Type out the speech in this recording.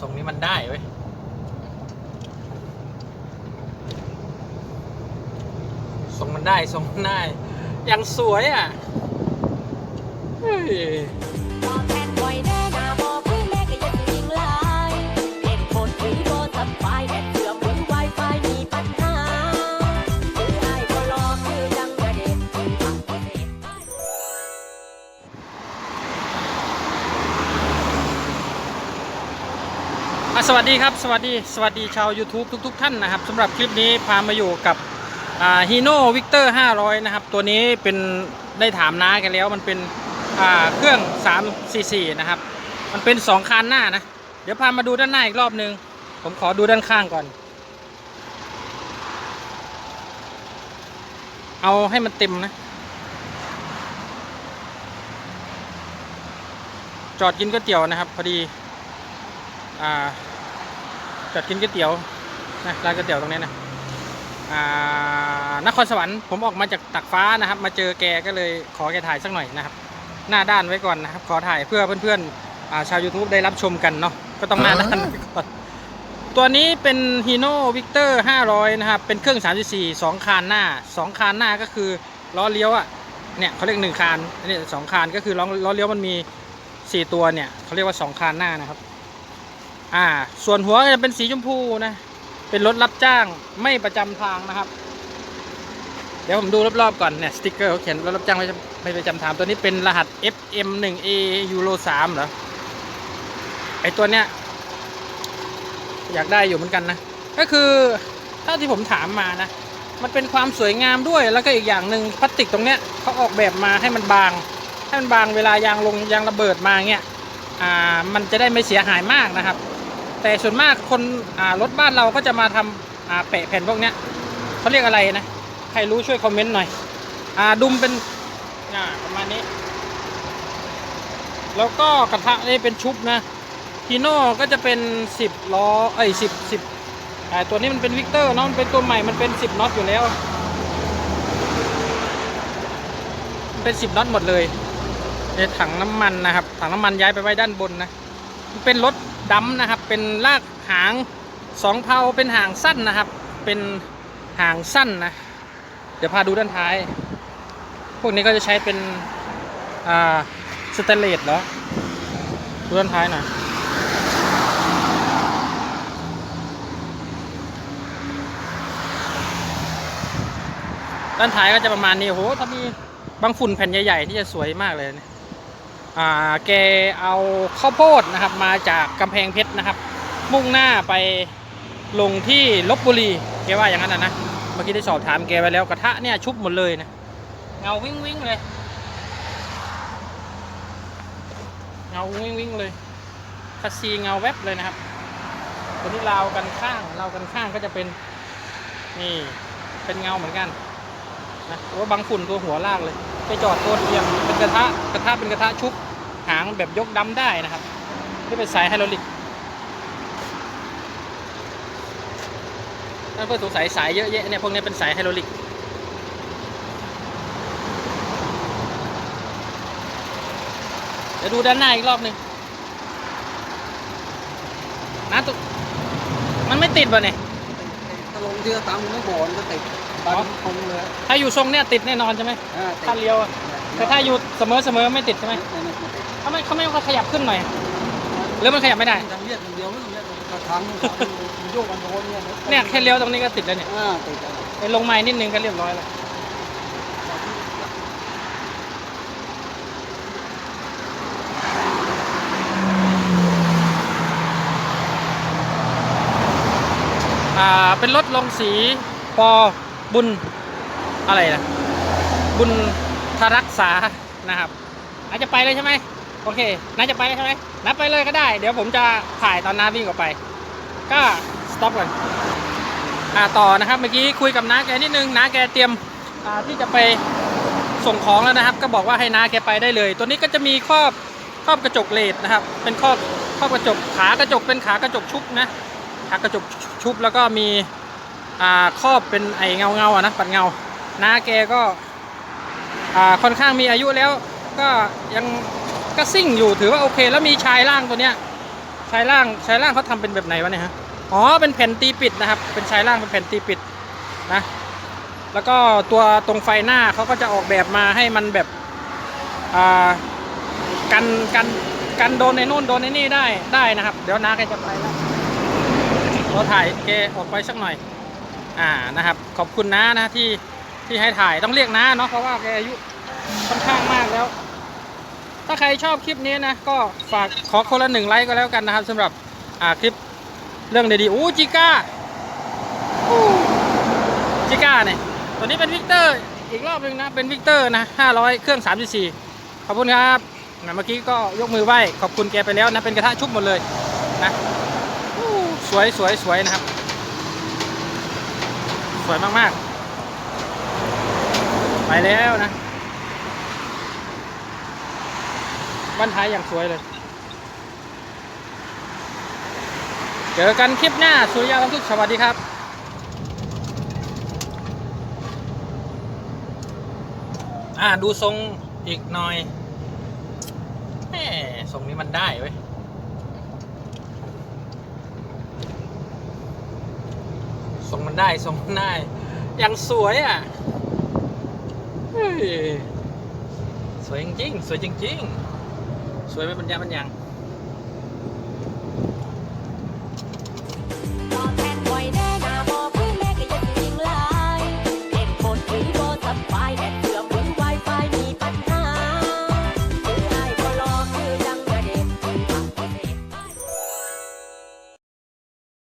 ทรงนี้มันได้เว้ยทรงมันได้ทรงมันได้ยังสวยอะเฮ้ย สวัสดีครับสวัสดีสวัสดีชาว YouTube ทุกๆท่านนะครับสำหรับคลิปนี้พามาอยู่กับฮีโน่วิกเตอร์500 นะครับ ตัวนี้เป็นได้ถามน้ากันแล้วมันเป็นเครื่อง 344 นะครับ มันเป็น 2คานหน้านะ เดี๋ยวพามาดูด้านหน้าอีกรอบนึง ผมขอดูด้านข้างก่อน เอาให้มันเต็มนะ จอดกินก๋วยเตี๋ยวนะครับ พอดี อ่า จอดกินก๋วยเตี๋ยวนะร้านก๋วยเตี๋ยวตรงนี้นะอ่านครสวรรค์ผมออกมาจากตักฟ้านะครับ มาเจอแกก็เลยขอแกถ่ายสักหน่อยนะครับ หน้าด้านไว้ก่อนนะครับ ขอถ่ายเพื่อเพื่อนๆอ่าชาว YouTube ได้รับชมกันเนาะก็ต้องหน้าด้านไว้ก่อนตัวนี้เป็นฮีโน่วิกเตอร์500 นะครับ เป็นเครื่อง 34 2 คานหน้า 2 คานหน้าก็คือล้อเลี้ยวอะเนี่ยเขาเรียกหนึ่งคานอันนี้สองคานก็คือล้อล้อเลี้ยวมันมี 4 ตัวเนี่ยเขาเรียกว่า 2 คานหน้านะครับ อ่า ส่วนหัวจะเป็นสีชมพูนะ เป็นรถรับจ้างไม่ประจำทางนะครับ เดี๋ยวผมดูรอบๆก่อนเนี่ยสติกเกอร์เขาเขียนรถรับจ้างไม่ไม่ประจำทางตัวนี้เป็นรหัส FM1A Euro 3เหรอไอตัวเนี้ยอยากได้อยู่เหมือนกันนะ ก็คือเท่าที่ผมถามมานะ มันเป็นความสวยงามด้วยแล้วก็อีกอย่างหนึ่งพลาสติกตรงเนี้ยเขาออกแบบมาให้มันบาง ให้มันบางเวลายางลงยางระเบิดมาเงี้ยอ่ามันจะได้ไม่เสียหายมากนะครับ แต่ส่วนมากคนรถบ้านเราก็จะมาทำแปะแผ่นพวกเนี้ยเขาเรียกอะไรนะ ใครรู้ช่วยคอมเมนต์หน่อยอดุมเป็นประมาณนี้ แล้วก็กระทะนี่เป็นชุบนะฮีโน่ก็จะเป็น 10ล้อเอ้ย10 10อ่าตัวนี้มันเป็นวิกเตอร์เนาะมันเป็นตัวใหม่มันเป็น 10น็อตอยู่แล้วมันเป็น 10น็อตหมดเลยในถังน้ำมันนะครับ ถังน้ำมันย้ายไปไว้ด้านบนนะ มันเป็นรถ ดำนะครับ เป็นลากหางสองเพลาเป็นหางสั้นนะครับ เป็นหางสั้นนะ เดี๋ยวพาดูด้านท้าย พวกนี้ก็จะใช้เป็นอ่าสเตนเลสเหรอดูด้านท้ายหน่อยด้านท้ายก็จะประมาณนี้โอ้โหถ้ามีบางฝุ่นแผ่นใหญ่ ๆ ที่จะสวยมากเลยเนี่ย แกเอาข้าวโพดนะครับมาจากกำแพงเพชรนะครับ มุ่งหน้าไปลงที่ลบบุรีแกว่าอย่างนั้นนะนะเมื่อกี้ได้สอบถามแกไปแล้วกระทะเนี่ยชุบหมดเลยนะเงาวิ่งวิ่งเลยเงาวิ่งวิ่งเลยคัสซีเงาแวบเลยนะครับตัวนี้ราวกันข้างราวกันข้างก็จะเป็นนี่เป็นเงาเหมือนกันนะโอ้บางฝุ่นตัวหัวลากเลยไปจอดตัวเอียงเป็นกระทะกระทะเป็นกระทะชุบ หางแบบยกดำได้นะครับที่เป็นสายไฮดรอลิกถ้าเพื่อนสงสัยสายเยอะแยะเนี่ย พวกนี้เป็นสายไฮดรอลิกเดี๋ยวดูด้านหน้าอีกรอบหนึ่งนะตุมันไม่ติดป่ะเนี่ยตะลงที่ตามไม่บ่อนก็ติดตามคงเลยถ้าอยู่ทรงเนี่ยติดแน่นอนใช่ไหมอ่าติดถ้าเลี้ยวอะแต่ถ้าอยู่เสมอเสมอไม่ติดใช่ไหม ไม่ไม่ติดเขาไม่เขาไม่เขาขยับขึ้นหน่อยหรือมันขยับไม่ได้ทางเรียกอย่างเดียวไม่ต้องเรียกกระทังมันโยกกันโดนเนี่ยเนี่ยแค่เลี้ยวตรงนี้ก็ติดแล้วเนี่ยอ่าติดอะไปลงไม้นิดนึงก็เรียบร้อยแล้วอ่าเป็นรถลงสีปอบุญอะไรนะบุญทรักษานะครับ อาจจะไปเลยใช่ไหม โอเคน่าจะไปเลยใช่ไหมนับไปเลยก็ได้ เดี๋ยวผมจะถ่ายตอนน้าวิ่งออกไป ก็สต็อปก่อนอ่าต่อนะครับ เมื่อกี้คุยกับน้าแกนิดนึงน้าแกเตรียมอ่าที่จะไปส่งของแล้วนะครับ ก็บอกว่าให้น้าแกไปได้เลย ตัวนี้ก็จะมีครอบครอบกระจกเลดนะครับ เป็นครอบครอบกระจกขากระจกเป็นขากระจกชุบนะขากระจกชุบแล้วก็มีอ่าครอบเป็นไอเงาเงาๆอะนะปัดเงาน้าแกก็อ่าค่อนข้างมีอายุแล้วก็ยัง ก็ซิ่งอยู่ถือว่าโอเค แล้วมีชายล่างตัวเนี้ยชายล่างชายล่างเขาทำเป็นแบบไหนวะเนี่ยฮะอ๋อเป็นแผ่นตีปิดนะครับ เป็นชายล่างเป็นแผ่นตีปิดนะแล้วก็ตัวตรงไฟหน้าเขาก็จะออกแบบมาให้มันแบบอ่ากันกันกันโดนในนู่นโดนในนี่ได้ได้นะครับ เดี๋ยวน้าแกจะไปแล้วเราถ่ายแกออกไปสักหน่อย อ่านะครับ ขอบคุณน้านะที่ที่ให้ถ่ายต้องเรียกน้าเนาะเพราะว่าแกอายุค่อนข้างมากแล้ว ถ้าใครชอบคลิปนี้นะ ก็ฝากขอคนละหนึ่งไลค์ก็แล้วกันนะครับสำหรับอ่าคลิปเรื่องดีๆอู้จิก้าจิก้าเนี่ยตัวนี้เป็นวิกเตอร์อีกรอบหนึ่งนะเป็นวิกเตอร์นะ500 เครื่อง3.4ขอบคุณครับนะเมื่อกี้ก็ยกมือไหว้ขอบคุณแกไปแล้วนะเป็นกระทะชุบหมดเลยนะสวยสวยสวยนะครับ สวยมากๆ ไปแล้วนะ บ้านท้ายอย่างสวยเลย เจอกันคลิปหน้า สุริยาลังทุกสวัสดีครับอ่าดูทรงอีกหน่อยแหมทรงนี้มันได้เว้ยทรงมันได้ทรงมันได้อย่างสวยอะเฮ้ยสวยจริงๆสวยจริง ๆ สวยไหมบรรยาบรรยัง